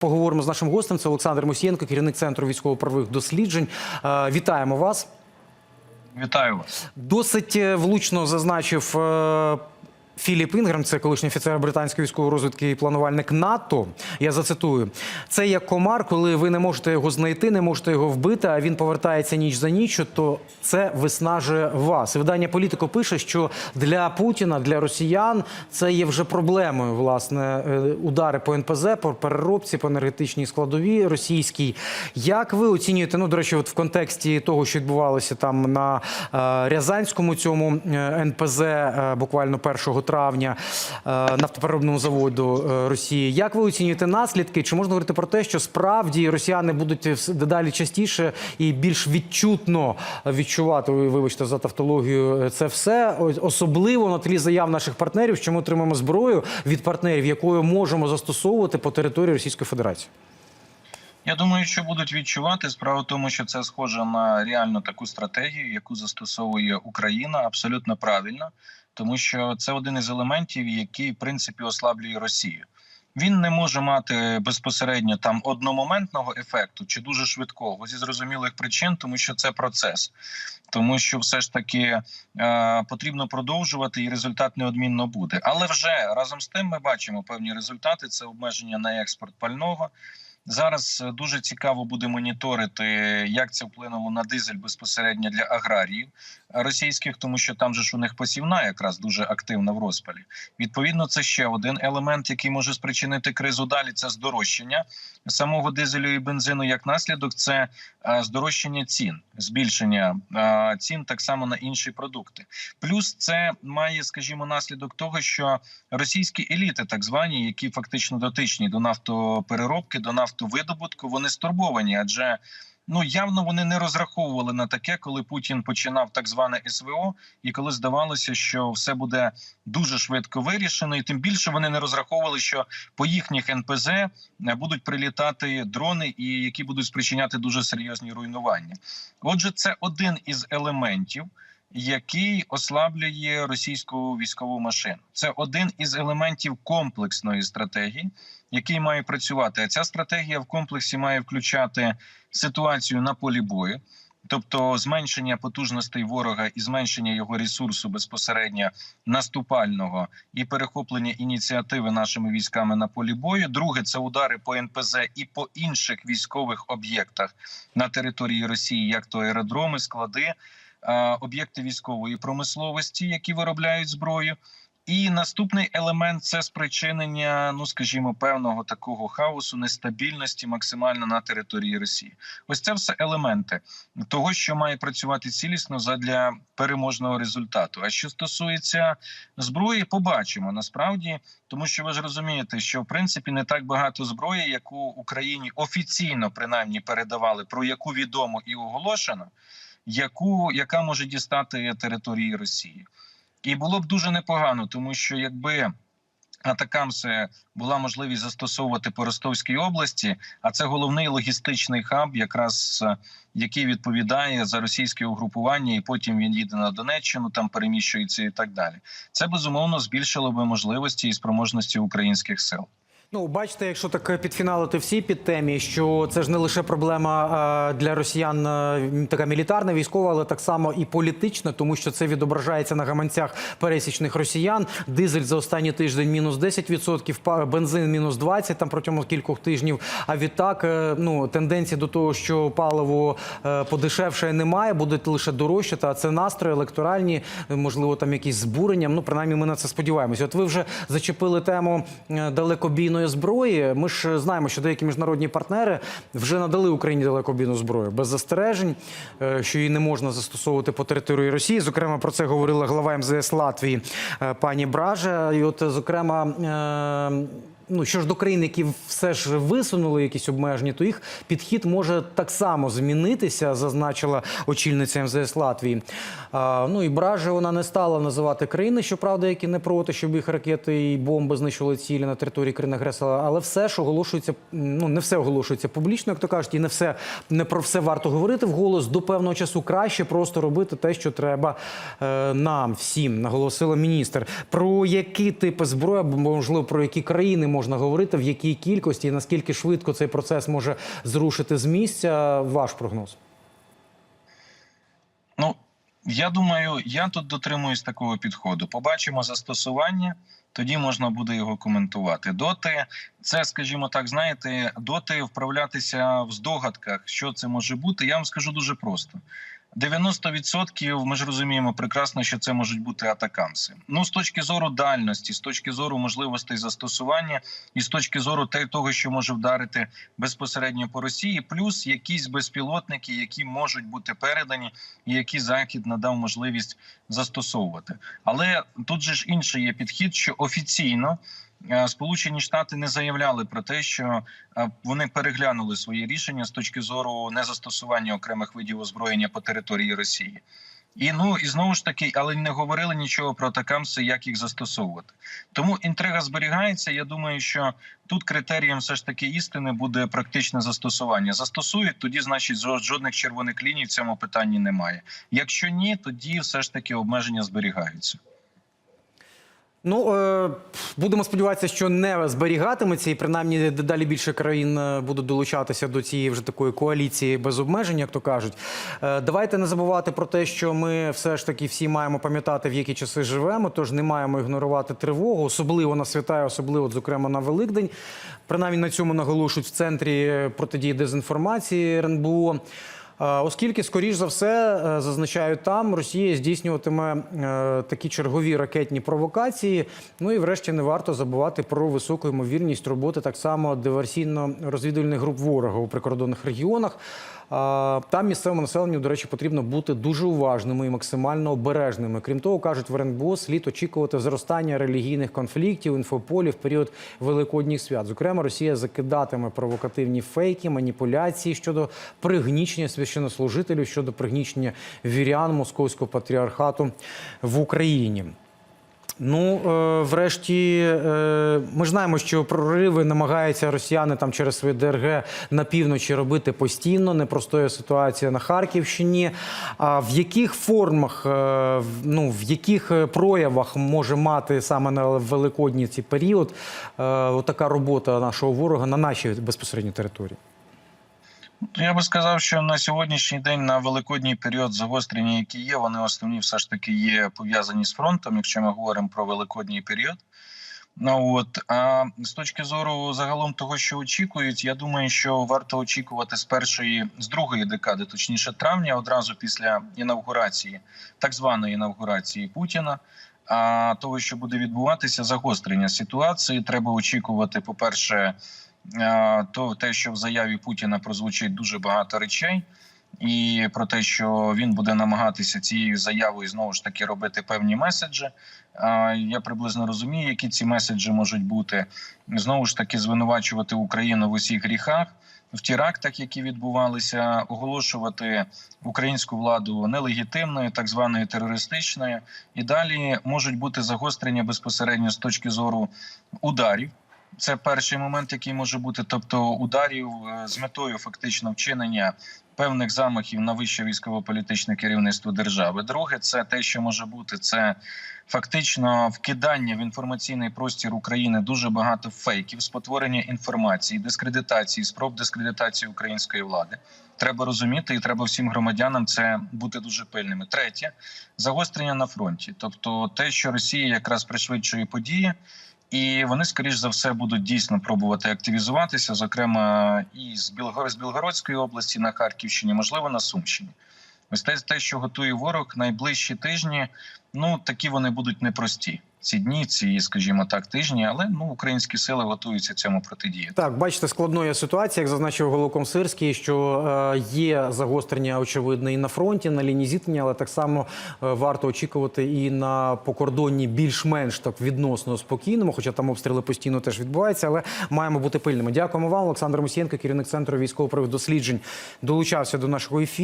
Поговоримо з нашим гостем. Це Олександр Мусієнко, керівник центру військово-правових досліджень. Е, Вітаємо вас. Вітаю вас. Досить е, влучно зазначив е, Філіп Інгрем, це колишній офіцер британської військової розвідки і планувальник НАТО. Я зацитую: це як комар, коли ви не можете його знайти, не можете його вбити, а він повертається ніч за ніч, то це виснажує вас. І видання політико пише, що для Путіна, для росіян це є вже проблемою. Власне, е, удари по НПЗ, по переробці, по енергетичній складовій російській. Як ви оцінюєте? Ну, до речі, от в контексті того, що відбувалося там на е, Рязанському цьому е, НПЗ буквально 1 травня е, нафтопереробному заводу е, Росії. Як ви оцінюєте наслідки? Чи можна говорити про те, що справді росіяни будуть дедалі частіше і більш відчутно відчувати, ви- вибачте за тавтологію, е, це все особливо на тлі заяв наших партнерів, що ми отримаємо зброю від партнерів, якою можемо застосовувати по території Російської Федерації? Я думаю, що будуть відчувати справа в тому, що це схоже на реально таку стратегію, яку застосовує Україна, абсолютно правильно, тому що це один із елементів, який в принципі ослаблює Росію. Він не може мати безпосередньо там одномоментного ефекту чи дуже швидкого зі зрозумілих причин, тому що це процес, тому що все ж таки е, потрібно продовжувати, і результат неодмінно буде. Але вже разом з тим ми бачимо певні результати: це обмеження на експорт пального. Зараз е, дуже цікаво буде моніторити, як це вплинуло на дизель безпосередньо для аграріїв російських, тому що там же ж у них посівна якраз дуже активна в розпалі. Відповідно, це ще один елемент, який може спричинити кризу. Далі це здорожчання самого дизелю і бензину. Як наслідок, це е, здорожчання цін, збільшення е, цін так само на інші продукти. Плюс це має, скажімо, наслідок того, що російські еліти, так звані, які фактично дотичні до нафтопереробки, до нафтовидобутку, вони стурбовані, адже ну явно вони не розраховували на таке, коли Путін починав так зване СВО, і коли здавалося, що все буде дуже швидко вирішено, і тим більше вони не розраховували, що по їхніх НПЗ е, будуть прилітати дрони, і які будуть спричиняти дуже серйозні руйнування. Отже, це один із елементів який ослаблює російську військову машину. Це один із елементів комплексної стратегії, який має працювати. А ця стратегія в комплексі має включати ситуацію на полі бою. Тобто зменшення потужностей ворога і зменшення його ресурсу безпосередньо наступального і перехоплення ініціативи нашими військами на полі бою. Друге це удари по НПЗ і по інших військових об'єктах на території Росії, як то аеродроми, склади, об'єкти військової промисловості, які виробляють зброю. І наступний елемент це спричинення, ну скажімо, певного такого хаосу, нестабільності максимально на території Росії. Ось це все елементи того, що має працювати цілісно задля переможного результату. А що стосується зброї, побачимо насправді, тому що ви ж розумієте, що в принципі не так багато зброї, яку Україні офіційно принаймні передавали, про яку відомо і оголошено, яку яка може дістати території Росії. І було б дуже непогано, тому що якби атакамси була можливість застосовувати по Ростовській області, а це головний логістичний хаб, якраз е, який відповідає за російське угрупування, і потім він їде на Донеччину, там переміщується і так далі. Це безумовно збільшило би можливості і спроможності українських сил. Ну, бачите, якщо так підфіналити всі під темі, що це ж не лише проблема е, для росіян, е, така мілітарна, військова, але так само і політична, тому що це відображається на гаманцях пересічних росіян. Дизель за останній тиждень мінус 10%, бензин мінус 20% там протягом кількох тижнів. А відтак, е, ну тенденції до того, що паливо подешевше немає, буде лише дорожчати. А це настрої електоральні, можливо, там якісь збурення. Ну, принаймні, ми на це сподіваємося. От ви вже зачепили тему е, далекобійної зброї. Ми ж знаємо, що деякі міжнародні партнери вже надали Україні далекобійну зброю без застережень, е, що її не можна застосовувати по території Росії. Зокрема, про це говорила глава МЗС Латвії е, пані Бража. І от, зокрема. Ну, що ж до країн, які все ж висунули якісь обмеження, то їх підхід може так само змінитися, зазначила очільниця МЗС Латвії. А, ну і Бража вона не стала називати країни, щоправда, які не проти, щоб їх ракети і бомби знищували цілі на території країни агресора. Але все ж оголошується, ну не все оголошується публічно, як то кажуть, і не все не про все варто говорити вголос. До певного часу краще просто робити те, що треба е, нам всім, наголосила міністр. Про які типи зброї або можливо про які країни можуть можна говорити, в якій кількості і наскільки швидко цей процес може зрушити з місця? Ваш прогноз? Ну я думаю, я тут дотримуюсь такого підходу. Побачимо застосування, тоді можна буде його коментувати. Доти це, скажімо так, знаєте, доти вправлятися в здогадках, що це може бути. Я вам скажу дуже просто. 90% ми ж розуміємо прекрасно, що це можуть бути атакамси. Ну з точки зору дальності, з точки зору можливостей застосування, і з точки зору того, що може вдарити безпосередньо по Росії, плюс якісь безпілотники, які можуть бути передані, і які захід надав можливість застосовувати. Але тут же ж інший є підхід, що офіційно. е, Сполучені Штати не заявляли про те, що е, вони переглянули свої рішення з точки зору незастосування окремих видів озброєння по території Росії. І ну і знову ж таки, але не говорили нічого про атакамси, як їх застосовувати. Тому інтрига зберігається. Я думаю, що тут критерієм все ж таки істини буде практичне застосування. Застосують, тоді значить жо- жодних червоних ліній в цьому питанні немає. Якщо ні, тоді все ж таки обмеження зберігаються. Ну е, будемо сподіватися, що не зберігатиметься, і принаймні дедалі більше країн е, будуть долучатися до цієї вже такої коаліції без обмежень, як то кажуть. Е, давайте не забувати про те, що ми все ж таки всі маємо пам'ятати, в які часи живемо. Тож не маємо ігнорувати тривогу, особливо на свята, особливо, зокрема, на Великдень. Принаймні на цьому наголошують в центрі протидії дезінформації РНБО. Оскільки, скоріш за все, е, зазначають там, Росія здійснюватиме е, такі чергові ракетні провокації. Ну і врешті не варто забувати про високу ймовірність роботи так само диверсійно-розвідувальних груп ворога у прикордонних регіонах. Там місцевому населенню, до речі, потрібно бути дуже уважними і максимально обережними. Крім того, кажуть в РНБО, слід очікувати зростання релігійних конфліктів, інфополі в період великодніх свят. Зокрема, Росія закидатиме провокативні фейки, маніпуляції щодо пригнічення священнослужителів, щодо пригнічення вірян московського патріархату в Україні. Ну, е, врешті, е, ми знаємо, що прориви намагаються росіяни там через свої ДРГ на півночі робити постійно. Непростоя ситуація на Харківщині. А в яких формах, е, ну в яких е, проявах може мати саме на великодній цей період е, така робота нашого ворога на нашій безпосередньо території? Ну, Я би сказав, що на сьогоднішній день на великодній період загострення, які є, вони основні все ж таки є пов'язані з фронтом, якщо ми говоримо про великодній період. Ну от а з точки зору загалом того, що очікують, я думаю, що варто очікувати з першої, з другої декади, точніше травня, одразу після інавгурації, так званої інавгурації Путіна. А того, що буде відбуватися, загострення ситуації, треба очікувати. По перше, то те, що в заяві Путіна прозвучить дуже багато речей, і про те, що він буде намагатися цією заявою знову ж таки робити певні меседжі. Я приблизно розумію, які ці меседжі можуть бути. Знову ж таки, звинувачувати Україну в усіх гріхах. В терактах, які відбувалися, оголошувати українську владу нелегітимною, так званою терористичною, і далі можуть бути загострення безпосередньо з точки зору ударів. Це перший момент, який може бути, тобто ударів е, з метою фактично вчинення певних замахів на вище військово-політичне керівництво держави. Друге, це те, що може бути, це фактично вкидання в інформаційний простір України дуже багато фейків, спотворення інформації, дискредитації, спроб дискредитації української влади. Треба розуміти, і треба всім громадянам це бути дуже пильними. Третє загострення на фронті, тобто те, що Росія якраз пришвидшує події. І вони, скоріш за все, будуть дійсно пробувати активізуватися, зокрема, і з Білгород Білгородської області на Харківщині, можливо, на Сумщині. Ось те, те, що готує ворог найближчі тижні. Ну такі вони будуть непрості. Ці дні, ці, скажімо так, тижні, але ну українські сили готуються цьому протидіяти. Так, бачите, складною ситуація, як зазначив Голоком Сирський, що е, є загострення очевидне і на фронті, на лінії зіткнення, але так само е, варто очікувати і на покордонні більш-менш так відносно спокійному, хоча там обстріли постійно теж відбуваються, але маємо бути пильними. Дякуємо вам, Олександр Мусієнко, керівник центру військово-правих досліджень, долучався до нашого ефіру.